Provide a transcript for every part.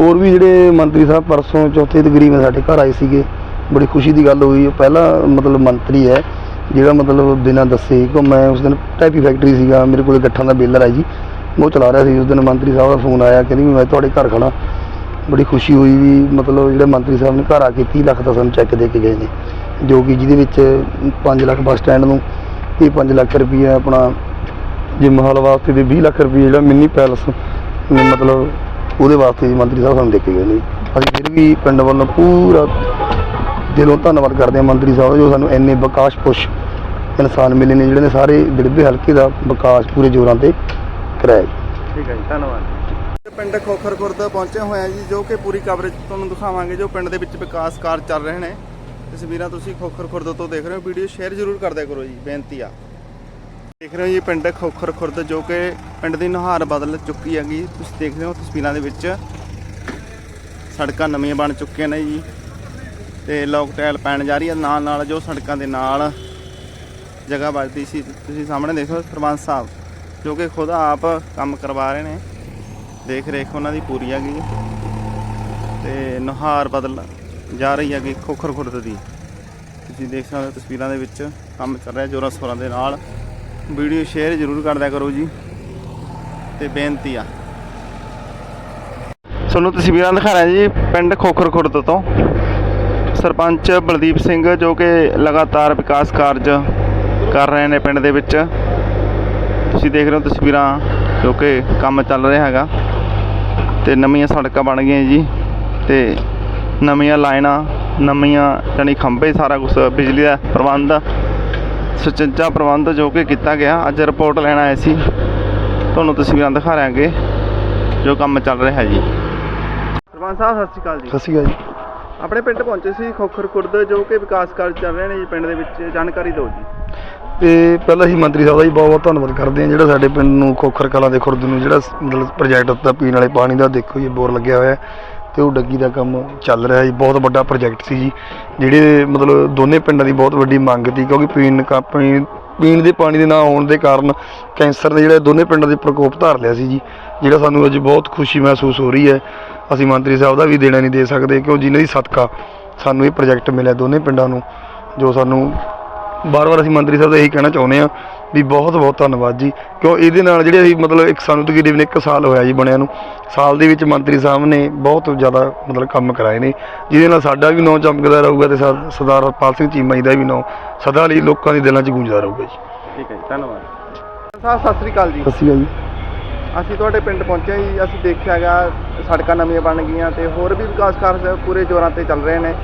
ਹੋਰ ਵੀ ਜਿਹੜੇ ਮੰਤਰੀ ਸਾਹਿਬ ਪਰਸੋਂ ਚੌਥੇ ਤਕਰੀਬਨ ਸਾਡੇ ਘਰ ਆਏ ਸੀਗੇ, ਬੜੀ ਖੁਸ਼ੀ ਦੀ ਗੱਲ ਹੋਈ। ਉਹ ਪਹਿਲਾ ਮਤਲਬ ਮੰਤਰੀ ਹੈ, ਜਿਹੜਾ ਮਤਲਬ ਬਿਨਾਂ ਦੱਸੇ ਕਿ ਮੈਂ ਉਸ ਦਿਨ ਟੈਪੀ ਫੈਕਟਰੀ ਸੀਗਾ, ਮੇਰੇ ਕੋਲ ਗੱਠਾਂ ਦਾ ਬੇਲਰ ਹੈ ਜੀ। ਉਹ ਚਲਾ ਰਿਹਾ ਸੀ। ਉਸ ਦਿਨ ਮੰਤਰੀ ਸਾਹਿਬ ਦਾ ਫੋਨ ਆਇਆ, ਕਹਿੰਦੀ ਵੀ ਮੈਂ ਤੁਹਾਡੇ ਘਰ ਖੜਾ ਬੜੀ ਖੁਸ਼ੀ ਹੋਈ ਵੀ ਮਤਲਬ ਜਿਹੜੇ ਮੰਤਰੀ ਸਾਹਿਬ ਨੇ ਘਰ ਆ ਕੇ 30 ਲੱਖ ਦਾ ਸਾਨੂੰ ਚੈੱਕ ਦੇ ਕੇ ਗਏ ਨੇ, ਜੋ ਕਿ ਜਿਹਦੇ ਵਿੱਚ 5 ਲੱਖ ਬੱਸ ਸਟੈਂਡ ਨੂੰ ਤੇ 5 ਲੱਖ ਰੁਪਈਆ ਆਪਣਾ ਜਿਮ ਹਾਲ ਵਾਸਤੇ ਤੇ 20 ਲੱਖ ਰੁਪਈਆ ਜਿਹੜਾ ਮਿੰਨੀ ਪੈਲਸ ਮਤਲਬ ਉਹਦੇ ਵਾਸਤੇ ਜੀ ਮੰਤਰੀ ਸਾਹਿਬ ਸਾਨੂੰ ਕੇ ਗਏ ਨੇ। ਅਸੀਂ ਫਿਰ ਵੀ ਪਿੰਡ ਵੱਲੋਂ ਪੂਰਾ ਦਿਲੋਂ ਧੰਨਵਾਦ ਕਰਦੇ ਹਾਂ ਮੰਤਰੀ ਸਾਹਿਬ ਜੋ ਸਾਨੂੰ ਇੰਨੇ ਵਿਕਾਸ ਪੁਸ਼ ਇਨਸਾਨ ਮਿਲੇ ਨੇ ਜਿਹੜੇ ਨੇ ਸਾਰੇ ਦਿੜਬੇ ਹਲਕੇ ਦਾ ਵਿਕਾਸ ਪੂਰੇ ਜ਼ੋਰਾਂ ਤੇ ਕਰਾਇਆ। ਠੀਕ ਹੈ ਜੀ ਧੰਨਵਾਦ। ਪਿੰਡ ਖੋਖਰ ਖੁਰਦ ਪਹੁੰਚੇ ਹੋਏ ਆ ਜੀ ਜੋ ਕਿ ਪੂਰੀ ਕਵਰੇਜ ਤੁਹਾਨੂੰ ਦਿਖਾਵਾਂਗੇ ਜੋ ਪਿੰਡ ਦੇ ਵਿੱਚ ਵਿਕਾਸ ਕਾਰਜ ਚੱਲ ਰਹੇ ਨੇ। ਤਸਵੀਰਾਂ ਤੁਸੀਂ ਖੋਖਰ ਖੁਰਦ ਤੋਂ ਦੇਖ ਰਹੇ ਹੋ ਵੀਡੀਓ ਸ਼ੇਅਰ ਜ਼ਰੂਰ ਕਰਦਿਆ ਕਰੋ ਜੀ ਬੇਨਤੀ ਆ। ਦੇਖ ਰਹੇ ਹੋ ਜੀ ਪਿੰਡ ਖੋਖਰ ਖੁਰਦ, ਜੋ ਕਿ ਪਿੰਡ ਦੀ ਨੁਹਾਰ ਬਦਲ ਚੁੱਕੀ ਹੈਗੀ। ਤੁਸੀਂ ਦੇਖ ਰਹੇ ਹੋ ਤਸਵੀਰਾਂ ਦੇ ਵਿੱਚ ਸੜਕਾਂ ਨਵੀਆਂ ਬਣ ਚੁੱਕੀਆਂ ਨੇ ਜੀ ਤੇ ਲੋਕ ਟਾਇਲ ਪੈਣ ਜਾ ਰਹੀ ਹੈ। ਨਾਲ ਨਾਲ ਜੋ ਸੜਕਾਂ ਦੇ ਨਾਲ ਜਗ੍ਹਾ ਬਚਦੀ ਸੀ, ਤੁਸੀਂ ਸਾਹਮਣੇ ਦੇਖੋ ਸਰਪੰਚ ਸਾਹਿਬ, ਜੋ ਕਿ ਖੁਦ ਆਪ ਕੰਮ ਕਰਵਾ ਰਹੇ ਨੇ। ਦੇਖ ਰੇਖ ਉਹਨਾਂ ਦੀ ਪੂਰੀ ਹੈਗੀ। ਤੇ ਨੁਹਾਰ ਬਦਲ ਜਾ ਰਹੀ ਹੈਗੀ ਖੋਖਰ ਖੁਰਦ ਦੀ। ਤੁਸੀਂ ਦੇਖ ਸਕਦੇ ਹੋ ਤਸਵੀਰਾਂ ਦੇ ਵਿੱਚ ਕੰਮ ਚੱਲ ਰਿਹਾ ਜੋਰਾਂ ਸੋਰਾਂ ਦੇ ਨਾਲ। ਵੀਡੀਓ ਸ਼ੇਅਰ ਜ਼ਰੂਰ ਕਰਦਿਆ ਕਰੋ ਜੀ। ਤੇ ਬੇਨਤੀ ਆ। ਤੁਹਾਨੂੰ ਤਸਵੀਰਾਂ ਦਿਖਾ ਰਿਹਾ ਜੀ, ਪਿੰਡ ਖੋਖਰ ਖੁਰਦ ਤੋਂ। ਸਰਪੰਚ ਬਲਦੀਪ ਸਿੰਘ ਜੋ ਕਿ ਲਗਾਤਾਰ ਵਿਕਾਸ ਕਾਰਜ ਕਰ ਰਹੇ ਨੇ ਪਿੰਡ ਦੇ ਵਿੱਚ। ਤੁਸੀਂ ਦੇਖ ਰਹੇ ਹੋ ਤਸਵੀਰਾਂ ਜੋ ਕਿ ਕੰਮ ਚੱਲ ਰਿਹਾ ਹੈਗਾ। ਤੇ ਨਵੀਆਂ ਸੜਕਾਂ ਬਣ ਗਈਆਂ ਜੀ। ਤੇ ਨਵੀਆਂ ਲਾਈਨਾਂ, ਨਵੀਆਂ ਜਾਣੀ ਖੰਭੇ ਸਾਰਾ ਕੁਝ ਬਿਜਲੀ ਦਾ ਪ੍ਰਬੰਧ ਸੁਚੱਜਾ ਪ੍ਰਬੰਧ ਜੋ ਕਿ ਕੀਤਾ ਗਿਆ ਅੱਜ ਰਿਪੋਰਟ ਲੈਣ ਆਏ ਸੀ। ਤੁਹਾਨੂੰ ਤਸਵੀਰਾਂ ਦਿਖਾ ਰਹੇ ਹਾਂਗੇ ਜੋ ਕੰਮ ਚੱਲ ਰਿਹਾ ਜੀ। ਸਰਪੰਚ ਸਾਹਿਬ ਸਤਿ ਸ਼੍ਰੀ ਅਕਾਲ ਜੀ। ਸਤਿ ਸ਼੍ਰੀ ਅਕਾਲ ਜੀ। ਆਪਣੇ ਪਿੰਡ ਪਹੁੰਚੇ ਸੀ ਖੋਖਰ ਖੁਰਦ ਜੋ ਕਿ ਵਿਕਾਸ ਕਾਰਜ ਚੱਲ ਰਹੇ ਨੇ ਜੀ ਪਿੰਡ ਦੇ ਵਿੱਚ। ਜਾਣਕਾਰੀ ਦਿਓ ਜੀ। ਤੇ ਪਹਿਲਾਂ ਅਸੀਂ ਮੰਤਰੀ ਸਾਹਿਬ ਦਾ ਜੀ ਬਹੁਤ ਬਹੁਤ ਧੰਨਵਾਦ ਕਰਦੇ ਹਾਂ ਜਿਹੜਾ ਸਾਡੇ ਪਿੰਡ ਨੂੰ ਖੋਖਰ ਕਲਾਂ ਦੇ ਖੁਰਦ ਨੂੰ ਜਿਹੜਾ ਮਤਲਬ ਪ੍ਰੋਜੈਕਟ ਦਾ ਪੀਣ ਵਾਲੇ ਪਾਣੀ ਦਾ ਦੇਖੋ ਜੀ ਬੋਰ ਲੱਗਿਆ ਹੋਇਆ ਹੈ। ਤੇ ਉਹ ਡੱਗੀ ਦਾ ਕੰਮ ਚੱਲ ਰਿਹਾ ਜੀ, ਬਹੁਤ ਵੱਡਾ ਪ੍ਰੋਜੈਕਟ ਸੀ ਜੀ, ਜਿਹੜੇ ਮਤਲਬ ਦੋਨੇ ਪਿੰਡਾਂ ਦੀ ਬਹੁਤ ਵੱਡੀ ਮੰਗ ਸੀ, ਕਿਉਂਕਿ ਪੀਣ ਕਾ, ਪੀਣ ਪੀਣ ਦੇ ਪਾਣੀ ਦੇ ਨਾ ਆਉਣ ਦੇ ਕਾਰਨ ਕੈਂਸਰ ਨੇ ਜਿਹੜੇ ਦੋਨੇ ਪਿੰਡਾਂ ਦੇ ਪ੍ਰਕੋਪ ਧਾਰ ਲਿਆ ਸੀ ਜੀ, ਜਿਹੜਾ ਸਾਨੂੰ ਅੱਜ ਬਹੁਤ ਖੁਸ਼ੀ ਮਹਿਸੂਸ ਹੋ ਰਹੀ ਹੈ। ਅਸੀਂ ਮੰਤਰੀ ਸਾਹਿਬ ਦਾ ਵੀ ਦੇਣਾ ਨਹੀਂ ਦੇ ਸਕਦੇ, ਕਿਉਂ ਜਿਨ੍ਹਾਂ ਦੀ ਸਦਕਾ ਸਾਨੂੰ ਇਹ ਪ੍ਰੋਜੈਕਟ ਮਿਲਿਆ ਦੋਨੇ ਪਿੰਡਾਂ ਨੂੰ, ਜੋ ਸਾਨੂੰ ਬਾਰ-ਬਾਰ ਅਸੀਂ ਮੰਤਰੀ ਸਾਹਿਬ ਦਾ ਇਹੀ ਕਹਿਣਾ ਚਾਹੁੰਦੇ ਆ ਵੀ ਬਹੁਤ ਬਹੁਤ ਧੰਨਵਾਦ ਜੀ। ਕਿਉਂ ਇਹਦੇ ਨਾਲ ਜਿਹੜੇ ਅਸੀਂ ਮਤਲਬ ਇੱਕ ਸਾਨੂੰ ਤਕਰੀਬਨ ਇੱਕ ਸਾਲ ਹੋਇਆ ਜੀ ਬਣਿਆ ਨੂੰ ਸਾਲ ਦੇ ਵਿੱਚ ਮੰਤਰੀ ਸਾਹਿਬ ਨੇ ਬਹੁਤ ਜ਼ਿਆਦਾ ਮਤਲਬ ਕੰਮ ਕਰਾਏ ਨੇ ਜਿਹਦੇ ਨਾਲ ਸਾਡਾ ਵੀ ਨਾਂ ਚਮਕਦਾ ਰਹੂਗਾ ਤੇ ਸਰ- ਸਰਦਾਰ ਹਰਪਾਲ ਸਿੰਘ ਚੀਮਾ ਜੀ ਦਾ ਵੀ ਨਾਂ ਸਦਾ ਲਈ ਲੋਕਾਂ ਦੇ ਦਿਲਾਂ 'ਚ ਗੂੰਜਦਾ ਰਹੂਗਾ ਜੀ। ਠੀਕ ਹੈ ਜੀ ਧੰਨਵਾਦ। ਸਾਹਿਬ ਸਤਿ ਸ੍ਰੀ ਅਕਾਲ ਜੀ। ਸਤਿ ਸ਼੍ਰੀ ਅਕਾਲ ਜੀ। ਅਸੀਂ ਤੁਹਾਡੇ ਪਿੰਡ ਪਹੁੰਚੇ ਜੀ ਅਸੀਂ ਦੇਖਿਆ ਹੈਗਾ ਸੜਕਾਂ ਨਵੀਆਂ ਬਣ ਗਈਆਂ ਤੇ ਹੋਰ ਵੀ ਵਿਕਾਸ ਕਾਰਜ ਪੂਰੇ ਜ਼ੋਰਾਂ ਤੇ ਚੱਲ ਰਹੇ ਨੇ।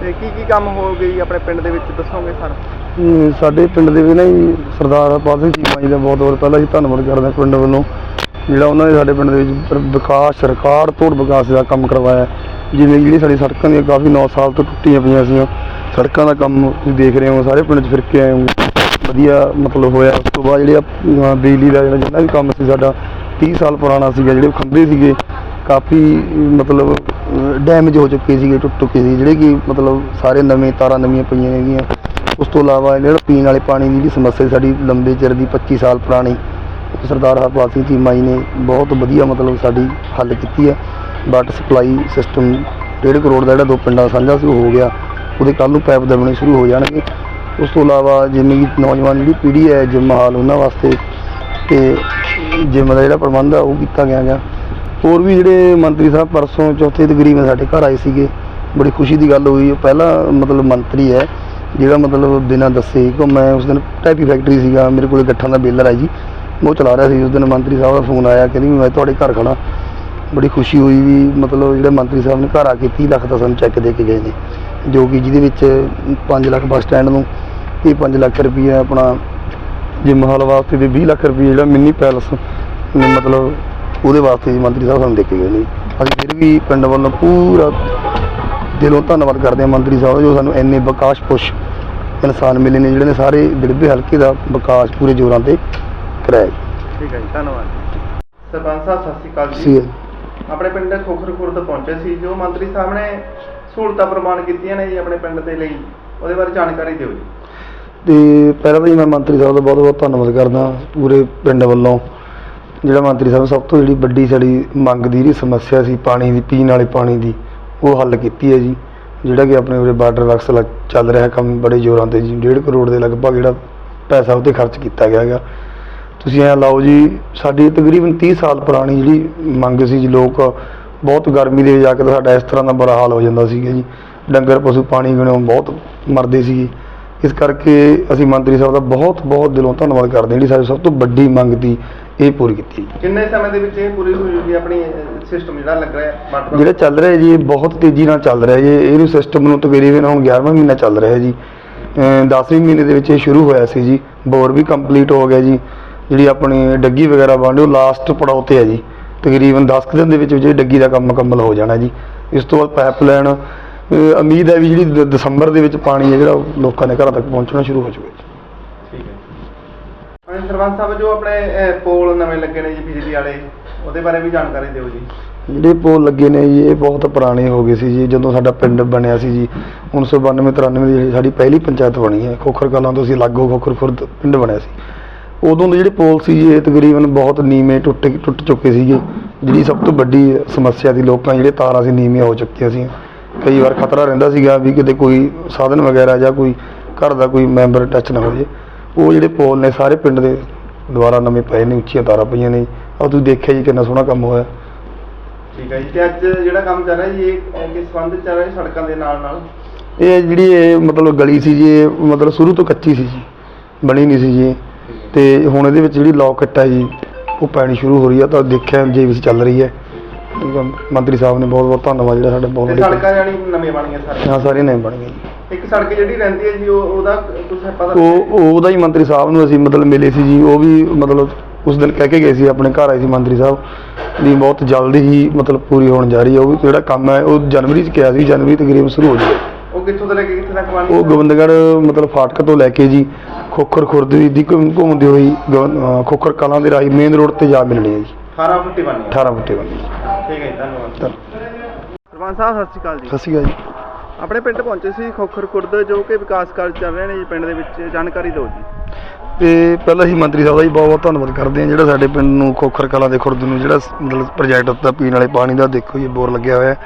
ਤੇ ਕੀ ਕੀ ਕੰਮ ਹੋ ਗਈ ਆਪਣੇ ਪਿੰਡ ਦੇ ਵਿੱਚ ਦੱਸੋਗੇ ਸਰ? ਸਾਡੇ ਪਿੰਡ ਦੇ ਵੀ ਨਾ ਜੀ ਸਰਦਾਰ ਹਰਪਾਲ ਸਿੰਘ ਚੀਮਾ ਜੀ ਦਾ ਬਹੁਤ ਬਹੁਤ ਪਹਿਲਾਂ ਹੀ ਧੰਨਵਾਦ ਕਰਦੇ ਹਾਂ ਪਿੰਡ ਵੱਲੋਂ। ਜਿਹੜਾ ਉਹਨਾਂ ਨੇ ਸਾਡੇ ਪਿੰਡ ਦੇ ਵਿੱਚ ਵਿਕਾਸ ਰਿਕਾਰਡ ਤੋੜ ਵਿਕਾਸ ਦਾ ਕੰਮ ਕਰਵਾਇਆ। ਜਿਵੇਂ ਜਿਹੜੀ ਸਾਡੀ ਸੜਕਾਂ ਦੀਆਂ ਕਾਫੀ 9 ਸਾਲ ਤੋਂ ਟੁੱਟੀਆਂ ਪਈਆਂ ਸੀ ਸੜਕਾਂ ਦਾ ਕੰਮ ਤੁਸੀਂ ਦੇਖ ਰਹੇ ਹੋ, ਸਾਰੇ ਪਿੰਡ 'ਚ ਫਿਰ ਕੇ ਆਏ ਹੋ। ਵਧੀਆ ਮਤਲਬ ਹੋਇਆ। ਉਸ ਤੋਂ ਬਾਅਦ ਜਿਹੜੇ ਆਹ ਬਿਜਲੀ ਦਾ ਜਿਹੜਾ ਜਿੰਨਾ ਵੀ ਕੰਮ ਸੀ ਸਾਡਾ 30 ਸਾਲ ਪੁਰਾਣਾ ਸੀਗਾ, ਜਿਹੜੇ ਖੰਭੇ ਸੀਗੇ, ਕਾਫੀ ਮਤਲਬ ਡੈਮੇਜ ਹੋ ਚੁੱਕੇ ਸੀਗੇ, ਟੁੱਟ ਚੁੱਕੇ ਸੀ। ਜਿਹੜੇ ਕਿ ਮਤਲਬ ਸਾਰੇ ਨਵੇਂ ਤਾਰਾਂ ਨਵੀਆਂ ਪਈਆਂ ਹੈਗੀਆਂ। ਉਸ ਤੋਂ ਇਲਾਵਾ ਜਿਹੜਾ ਪੀਣ ਵਾਲੇ ਪਾਣੀ ਦੀ ਜਿਹੜੀ ਸਮੱਸਿਆ ਸਾਡੀ ਲੰਬੇ ਚਿਰ ਦੀ 25 ਸਾਲ ਪੁਰਾਣੀ ਸਰਦਾਰ ਹਰਪਾਲ ਸਿੰਘ ਚੀਮਾ ਜੀ ਨੇ ਬਹੁਤ ਵਧੀਆ ਮਤਲਬ ਸਾਡੀ ਹੱਲ ਕੀਤੀ ਹੈ। ਵਾਟਰ ਸਪਲਾਈ ਸਿਸਟਮ 1.5 ਕਰੋੜ ਦਾ ਜਿਹੜਾ ਦੋ ਪਿੰਡਾਂ ਦਾ ਸਾਂਝਾ ਸੀ, ਉਹ ਹੋ ਗਿਆ। ਉਹਦੇ ਕੱਲ ਨੂੰ ਪਾਈਪ ਦਬਣੇ ਸ਼ੁਰੂ ਹੋ ਜਾਣਗੇ। ਉਸ ਤੋਂ ਇਲਾਵਾ ਜਿੰਨੀ ਨੌਜਵਾਨ ਜਿਹੜੀ ਪੀੜ੍ਹੀ ਹੈ ਜਿਮ ਹਾਲ ਉਹਨਾਂ ਵਾਸਤੇ ਤੇ ਜਿਮ ਦਾ ਜਿਹੜਾ ਪ੍ਰਬੰਧ ਆ, ਉਹ ਕੀਤਾ ਗਿਆ ਗਾ ਹੋਰ ਵੀ ਜਿਹੜੇ ਮੰਤਰੀ ਸਾਹਿਬ ਪਰਸੋਂ ਚੌਥੇ ਤਕਰੀਬਨ ਸਾਡੇ ਘਰ ਆਏ ਸੀਗੇ, ਬੜੀ ਖੁਸ਼ੀ ਦੀ ਗੱਲ ਹੋਈ। ਉਹ ਪਹਿਲਾ ਮਤਲਬ ਮੰਤਰੀ ਹੈ। ਜਿਹੜਾ ਮਤਲਬ ਬਿਨਾਂ ਦੱਸੇ ਕਿ ਮੈਂ ਉਸ ਦਿਨ ਟੈਪੀ ਫੈਕਟਰੀ ਸੀਗਾ, ਮੇਰੇ ਕੋਲ ਗੱਠਾਂ ਦਾ ਬੇਲਰ ਹੈ ਜੀ। ਉਹ ਚਲਾ ਰਿਹਾ ਸੀ, ਉਸ ਦਿਨ ਮੰਤਰੀ ਸਾਹਿਬ ਦਾ ਫੋਨ ਆਇਆ, ਕਹਿੰਦੀ ਵੀ ਮੈਂ ਤੁਹਾਡੇ ਘਰ ਖੜਾ ਬੜੀ ਖੁਸ਼ੀ ਹੋਈ ਵੀ ਮਤਲਬ ਜਿਹੜੇ ਮੰਤਰੀ ਸਾਹਿਬ ਨੇ ਘਰ ਆ ਕੇ 30 ਲੱਖ ਦਾ ਸਾਨੂੰ ਚੈੱਕ ਦੇ ਕੇ ਗਏ ਨੇ, ਜੋ ਕਿ ਜਿਹਦੇ ਵਿੱਚ 5 ਲੱਖ ਬੱਸ ਸਟੈਂਡ ਨੂੰ ਇਹ 5 ਲੱਖ ਰੁਪਈਆ ਆਪਣਾ ਜਿਮ ਹਾਲ ਵਾਸਤੇ ਤੇ 20 ਲੱਖ ਰੁਪਈਆ ਜਿਹੜਾ ਮਿੰਨੀ ਪੈਲਸ ਮਤਲਬ ਉਹਦੇ ਵਾਸਤੇ ਜੀ ਮੰਤਰੀ ਸਾਹਿਬ ਸਾਨੂੰ ਦੇ ਕੇ ਗਏ ਨੇ। ਅਸੀਂ ਫਿਰ ਵੀ ਪਿੰਡ ਵੱਲੋਂ ਪੂਰਾ ਦਿਲੋਂ ਧੰਨਵਾਦ ਕਰਦੇ ਹਾਂ ਮੰਤਰੀ ਸਾਹਿਬ ਜੋ ਸਾਨੂੰ ਇੰਨੇ ਵਿਕਾਸ ਪੁਸ਼ ਇਨਸਾਨ ਮਿਲੇ ਨੇ ਜਿਹੜੇ ਨੇ ਸਾਰੇ ਦਿੜਬੇ ਹਲਕੇ ਦਾ ਵਿਕਾਸ ਪੂਰੇ ਜ਼ੋਰਾਂ ਤੇ ਕਰਾਇਆ ਠੀਕ ਹੈ ਜੀ ਧੰਨਵਾਦ ਸਰਪੰਚ ਸਾਹਿਬ ਸਤਿ ਸ਼੍ਰੀ ਅਕਾਲ ਸੀ ਜੀ ਆਪਣੇ ਪਿੰਡ ਖੋਖਰ ਖੁਰਦ ਪਹੁੰਚੇ ਸੀ ਜੋ ਮੰਤਰੀ ਸਾਹਿਬ ਨੇ ਸਹੂਲਤਾਂ ਪ੍ਰਮਾਣ ਕੀਤੀਆਂ ਨੇ ਜੀ ਆਪਣੇ ਪਿੰਡ ਦੇ ਲਈ ਉਹਦੇ ਬਾਰੇ ਜਾਣਕਾਰੀ ਦਿਓ ਜੀ। ਤੇ ਪਹਿਲਾਂ ਤਾਂ ਜੀ ਮੈਂ ਮੰਤਰੀ ਸਾਹਿਬ ਦਾ ਬਹੁਤ ਬਹੁਤ ਧੰਨਵਾਦ ਕਰਦਾ ਪੂਰੇ ਪਿੰਡ ਵੱਲੋਂ। ਜਿਹੜਾ ਮੰਤਰੀ ਸਾਹਿਬ ਸਭ ਤੋਂ ਜਿਹੜੀ ਵੱਡੀ ਸਾਡੀ ਮੰਗ ਦੀ ਜਿਹੜੀ ਸਮੱਸਿਆ ਸੀ ਪਾਣੀ ਦੀ ਪੀਣ ਵਾਲੇ ਪਾਣੀ ਦੀ ਉਹ ਹੱਲ ਕੀਤੀ ਹੈ ਜੀ, ਜਿਹੜਾ ਕਿ ਆਪਣੇ ਉਰੇ ਬਾਰਡਰ ਵਰਕਸ ਲੱਗ ਚੱਲ ਰਿਹਾ ਕੰਮ ਬੜੇ ਜ਼ੋਰਾਂ ਤੇ ਜੀ 1.5 ਕਰੋੜ ਦੇ ਲਗਭਗ ਜਿਹੜਾ ਪੈਸਾ ਉਹ 'ਤੇ ਖਰਚ ਕੀਤਾ ਗਿਆ ਹੈਗਾ। ਤੁਸੀਂ ਐਂ ਲਾਓ ਜੀ, ਸਾਡੀ ਤਕਰੀਬਨ 30 ਸਾਲ ਪੁਰਾਣੀ ਜਿਹੜੀ ਮੰਗ ਸੀ ਜੀ, ਲੋਕ ਬਹੁਤ ਗਰਮੀ ਦੇ ਵਿੱਚ ਜਾ ਕੇ ਤਾਂ ਸਾਡਾ ਇਸ ਤਰ੍ਹਾਂ ਦਾ ਬੁਰਾ ਹਾਲ ਹੋ ਜਾਂਦਾ ਸੀਗਾ ਜੀ। ਡੰਗਰ, ਪਸ਼ੂ ਪਾਣੀ ਬਿਨਾਂ ਬਹੁਤ ਮਰਦੇ ਸੀਗੇ ਇਸ ਕਰਕੇ ਅਸੀਂ ਮੰਤਰੀ ਸਾਹਿਬ ਦਾ ਬਹੁਤ ਬਹੁਤ ਦਿਲੋਂ ਧੰਨਵਾਦ ਕਰਦੇ ਹਾਂ। ਜਿਹੜੀ ਸਾਡੀ ਸਭ ਤੋਂ ਵੱਡੀ ਮੰਗ ਦੀ ਇਹ ਪੂਰੀ ਕੀਤੀ ਹੈ। ਕਿੰਨੇ ਸਮੇਂ ਦੇ ਵਿੱਚ ਇਹ ਪੂਰੀ ਹੋਈ ਹੋਈ ਆਪਣੀ ਸਿਸਟਮ ਜਿਹੜਾ ਲੱਗ ਰਿਹਾ ਹੈ? ਜਿਹੜਾ ਚੱਲ ਰਿਹਾ ਜੀ ਇਹ ਬਹੁਤ ਤੇਜ਼ੀ ਨਾਲ ਚੱਲ ਰਿਹਾ ਜੀ। ਇਹਨੂੰ ਸਿਸਟਮ ਨੂੰ ਤਕਰੀਬਨ ਹੁਣ 11ਵਾਂ ਮਹੀਨਾ ਚੱਲ ਰਿਹਾ ਜੀ। 10ਵੇਂ ਮਹੀਨੇ ਦੇ ਵਿੱਚ ਇਹ ਸ਼ੁਰੂ ਹੋਇਆ ਸੀ ਜੀ। ਬੋਰ ਵੀ ਕੰਪਲੀਟ ਹੋ ਗਿਆ ਜੀ। ਜਿਹੜੀ ਆਪਣੀ ਡੱਗੀ ਵਗੈਰਾ ਬਣ ਰਹੀ ਉਹ ਲਾਸਟ ਪੜਾਅ ਤੇ ਹੈ ਜੀ। ਤਕਰੀਬਨ 10 ਕੁ ਦਿਨ ਦੇ ਵਿੱਚ ਵਿੱਚ ਡੱਗੀ ਦਾ ਕੰਮ ਮੁਕੰਮਲ ਹੋ ਜਾਣਾ ਜੀ। ਇਸ ਤੋਂ ਬਾਅਦ ਪਾਈਪਲਾਈਨ ਉਮੀਦ ਹੈ ਵੀ ਜਿਹੜੀ ਦ- ਦਸੰਬਰ ਦੇ ਵਿੱਚ ਪਾਣੀ ਹੈ ਜਿਹੜਾ ਉਹ ਲੋਕਾਂ ਦੇ ਘਰਾਂ ਤੱਕ ਪਹੁੰਚਣਾ ਸ਼ੁਰੂ ਹੋ ਜਾਊਗਾ ਜੀ ਠੀਕ ਹੈ। ਹਾਂਜੀ ਸਰਪੰਚ ਸਾਹਿਬ ਜੋ ਆਪਣੇ ਅਹ, ਪੋਲ ਨਵੇਂ ਲੱਗੇ ਨੇ ਜੀ ਬਿਜਲੀ ਵਾਲੇ ਉਹਦੇ ਬਾਰੇ ਵੀ ਜਾਣਕਾਰੀ ਦਿਓ ਜੀ। ਜਿਹੜੇ ਪੋਲ ਲੱਗੇ ਨੇ ਜੀ ਇਹ ਬਹੁਤ ਪੁਰਾਣੇ ਹੋ ਗਏ ਸੀ ਜੀ ਜਦੋਂ ਸਾਡਾ ਪਿੰਡ ਬਣਿਆ ਸੀ ਜੀ 1992 93 ਦੀ ਜਿਹੜੀ ਸਾਡੀ ਪਹਿਲੀ ਪੰਚਾਇਤ ਬਣੀ ਹੈ। ਖੋਖਰ ਕਲਾਂ ਤੋਂ ਅਸੀਂ ਲਾਗੋ ਖੋਖਰ ਖੁਰਦ ਪਿੰਡ ਬਣਿਆ ਸੀ। ਉਦੋਂ ਦੇ ਜਿਹੜੇ ਪੋਲ ਸੀ ਜੀ ਇਹ ਤਕਰੀਬਨ ਬਹੁਤ ਨੀਵੇਂ ਟੁੱਟ ਟੁੱਟ ਚੁੱਕੇ ਸੀਗੇ। ਜਿਹੜੀ ਸਭ ਤੋਂ ਵੱਡੀ ਸਮੱਸਿਆ ਸੀ ਲੋਕਾਂ ਜਿਹੜੇ ਤਾਰਾਂ ਸੀ ਨੀਵੀਆਂ ਹੋ ਚੁੱਕੀਆਂ ਸੀ। ਕਈ ਵਾਰ ਖਤਰਾ ਰਹਿੰਦਾ ਸੀਗਾ ਵੀ ਕਿਤੇ ਕੋਈ ਸਾਧਨ ਵਗੈਰਾ ਜਾਂ ਕੋਈ ਘਰ ਦਾ ਕੋਈ ਮੈਂਬਰ ਟੱਚ ਨਾ ਹੋ ਜੇ ਉਹ ਜਿਹੜੇ ਪੋਲ ਨੇ ਸਾਰੇ ਪਿੰਡ ਦੇ ਦੁਆਰਾ ਨਵੇਂ ਪਏ ਨੇ ਉੱਚੀਆਂ ਤਾਰਾਂ ਪਈਆਂ ਨੇ। ਆ ਤੁਸੀਂ ਦੇਖਿਆ ਜੀ ਕਿੰਨਾ ਸੋਹਣਾ ਕੰਮ ਹੋਇਆ। ਠੀਕ ਹੈ ਜੀ ਤੇ ਅੱਜ ਜਿਹੜਾ ਕੰਮ ਚੱਲ ਰਿਹਾ ਜੀ ਇਹ ਅਹ, ਕਿਸ ਸੰਬੰਧ ਚ ਚੱਲ ਰਿਹਾ ਜੀ? ਸੜਕਾਂ ਦੇ ਨਾਲ ਨਾਲ? ਇਹ ਜਿਹੜੀ ਇਹ ਮਤਲਬ ਗਲੀ ਸੀ ਜੀ ਇਹ ਮਤਲਬ ਸ਼ੁਰੂ ਤੋਂ ਕੱਚੀ ਸੀ ਜੀ ਬਣੀ ਨਹੀਂ ਸੀ ਜੀ ਤੇ ਹੁਣ ਇਹਦੇ ਵਿੱਚ ਜਿਹੜੀ ਲੌਕਟ ਹੈ ਜੀ ਉਹ ਪੈਣੀ ਸ਼ੁਰੂ ਹੋ ਰਹੀ ਹੈ ਤਾਂ ਦੇਖਿਆ ਜੀਵੀਸ ਚੱਲ ਰਹੀ ਹੈ। ਮੰਤਰੀ ਸਾਹਿਬ ਨੇ ਬਹੁਤ ਬਹੁਤ ਧੰਨਵਾਦ ਜਿਹੜਾ ਸਾਡੇ ਬਹੁਤ ਤੇ ਸੜਕਾਂ ਜਾਨੀ ਨਵੀਆਂ ਬਣੀਆਂ ਸਾਰੀਆਂ? ਹਾਂ ਸਾਰੇ ਨਵੇਂ ਬਣ ਗਏ ਇੱਕ ਸੜਕ ਜਿਹੜੀ ਰਹਿੰਦੀ ਹੈ ਜੀ ਉਹ ਉਹਦਾ ਕੁਝ ਪਤਾ? ਉਹ ਉਹ- ਉਹਦਾ ਹੀ ਮੰਤਰੀ ਸਾਹਿਬ ਨੂੰ ਅਸੀਂ ਮਤਲਬ ਮਿਲੇ ਸੀ ਜੀ ਉਹ ਵੀ ਮਤਲਬ ਉਸ ਦਿਨ ਕਹਿ ਕੇ ਗਏ ਸੀ ਆਪਣੇ ਘਰ ਆਏ ਸੀ ਮੰਤਰੀ ਸਾਹਿਬ ਵੀ ਬਹੁਤ ਜਲਦੀ ਹੀ ਮਤਲਬ ਪੂਰੀ ਹੋਣ ਜਾ ਰਹੀ ਹੈ। ਉਹ ਵੀ ਜਿਹੜਾ ਕੰਮ ਹੈ ਉਹ ਜਨਵਰੀ 'ਚ ਕਿਹਾ ਸੀ ਜਨਵਰੀ ਤਕਰੀਬਨ ਸ਼ੁਰੂ ਹੋ ਜਾਊਗਾ। ਉਹ ਕਿੱਥੋਂ ਤੋਂ ਲੈ ਕੇ ਕਿੱਥੇ ਤੱਕ ਬਣੀ? ਉਹ ਗੋਬਿੰਦਗੜ੍ਹ ਮਤਲਬ ਫਾਟਕ ਤੋਂ ਲੈ ਕੇ ਜੀ ਖੋਖਰ ਖੁਰਦ ਦੀ ਘੁੰਮ- ਘੁੰਮਦੀ ਹੋਈ ਗੋਬਿੰਦ- ਅਹ ਖੋਖਰ ਕਲਾਂ ਦੇ ਰਾਹੀਂ ਮੇਨ ਰੋਡ ਤੇ ਜਾ ਮਿਲਣੀ ਹੈ ਜੀ। 18 ਫੁੱਟੀ ਬਣੀ ਹੈ। 18 ਫੁੱਟੇ ਵਾਲੀ ਠੀਕ ਹੈ ਜੀ ਧੰਨਵਾਦ। ਸਰਪੰਚ ਸਾਹਿਬ ਸਤਿ ਸ਼੍ਰੀ ਅਕਾਲ ਜੀ। ਸਤਿ ਸ਼੍ਰੀ ਅਕਾਲ ਜੀ। ਆਪਣੇ ਪਿੰਡ ਪਹੁੰਚੇ ਸੀ ਖੋਖਰ ਖੁਰਦ ਜੋ ਕਿ ਵਿਕਾਸ ਕਾਰਜ ਚੱਲ ਰਹੇ ਨੇ ਜੀ ਪਿੰਡ ਦੇ ਵਿੱਚ। ਜਾਣਕਾਰੀ ਦਿਓ ਜੀ। ਤੇ ਪਹਿਲਾਂ ਅਸੀਂ ਮੰਤਰੀ ਸਾਹਿਬ ਦਾ ਜੀ ਬਹੁਤ ਬਹੁਤ ਧੰਨਵਾਦ ਕਰਦੇ ਹਾਂ ਜਿਹੜਾ ਸਾਡੇ ਪਿੰਡ ਨੂੰ ਖੋਖਰ ਕਲਾਂ ਦੇ ਖੁਰਦ ਨੂੰ ਜਿਹੜਾ ਸ- ਮਤਲਬ ਪ੍ਰੋਜੈਕਟ ਦਾ ਪੀਣ ਵਾਲੇ ਪਾਣੀ ਦਾ ਦੇਖੋ ਜੀ ਬੋਰ ਲੱਗਿਆ ਹੋਇਆ ਹੈ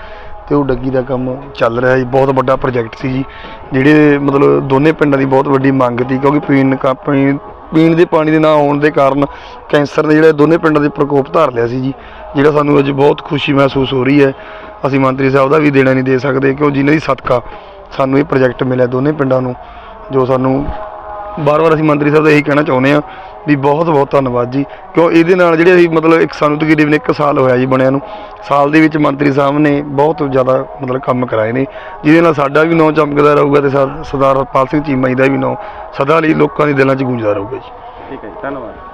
ਤੇ ਉਹ ਡੱਗੀ ਦਾ ਕੰਮ ਚੱਲ ਰਿਹਾ ਜੀ ਬਹੁਤ ਵੱਡਾ ਪ੍ਰੋਜੈਕਟ ਸੀ ਜੀ। ਜਿਹੜੇ ਮਤਲਬ ਦੋਨੇ ਪਿੰਡਾਂ ਦੀ ਬਹੁਤ ਵੱਡੀ ਮੰਗ ਸੀ ਕਿਉਂਕਿ ਪੀਣ ਕਾ ਪੀਣ ਪੀਣ ਦੇ ਪਾਣੀ ਦੇ ਨਾ ਆਉਣ ਦੇ ਕਾਰਨ ਕੈਂਸਰ ਨੇ ਜਿਹੜੇ ਦੋਨੇ ਪਿੰਡਾਂ ਦੇ ਪ੍ਰਕੋਪ ਧਾਰ ਲਿਆ ਸੀ ਜੀ। ਜਿਹੜਾ ਸਾਨੂੰ ਅੱਜ ਬਹੁਤ ਖੁਸ਼ੀ ਮਹਿਸੂਸ ਹੋ ਰਹੀ ਹੈ, ਅਸੀਂ ਮੰਤਰੀ ਸਾਹਿਬ ਦਾ ਵੀ ਦੇਣਾ ਨਹੀਂ ਦੇ ਸਕਦੇ, ਕਿਉਂ ਜਿਨ੍ਹਾਂ ਦੀ ਸਦਕਾ ਸਾਨੂੰ ਇਹ ਪ੍ਰੋਜੈਕਟ ਮਿਲਿਆ ਦੋਨੇ ਪਿੰਡਾਂ ਨੂੰ, ਜੋ ਸਾਨੂੰ ਬਾਰ-ਬਾਰ ਅਸੀਂ ਮੰਤਰੀ ਸਾਹਿਬ ਦਾ ਇਹੀ ਕਹਿਣਾ ਚਾਹੁੰਦੇ ਆ ਵੀ ਬਹੁਤ-ਬਹੁਤ ਧੰਨਵਾਦ ਜੀ, ਕਿਉਂ ਇਹਦੇ ਨਾਲ ਜਿਹੜੇ ਅਸੀਂ ਮਤਲਬ ਇੱਕ ਸਾਨੂੰ ਤਕਰੀਬਨ ਇੱਕ ਸਾਲ ਹੋਇਆ ਜੀ ਬਣਿਆ ਨੂੰ, ਸਾਲ ਦੇ ਵਿੱਚ ਮੰਤਰੀ ਸਾਹਿਬ ਨੇ ਬਹੁਤ ਜ਼ਿਆਦਾ ਮਤਲਬ ਕੰਮ ਕਰਾਏ ਨੇ, ਜਿਹਦੇ ਨਾਲ ਸਾਡਾ ਵੀ ਨਾਂ ਚਮਕਦਾ ਰਹੂਗਾ ਤੇ ਸਰਦਾਰ ਹਰਪਾਲ ਸਿੰਘ ਚੀਮਾ ਜੀ ਦਾ ਵੀ ਨਾਂ ਸਦਾ ਲਈ ਲੋਕਾਂ ਦੇ ਦਿਲਾਂ 'ਚ ਗੂੰਜਦਾ ਰਹੂਗਾ ਜੀ। ਠੀਕ ਹੈ ਜੀ, ਧੰਨਵਾਦ।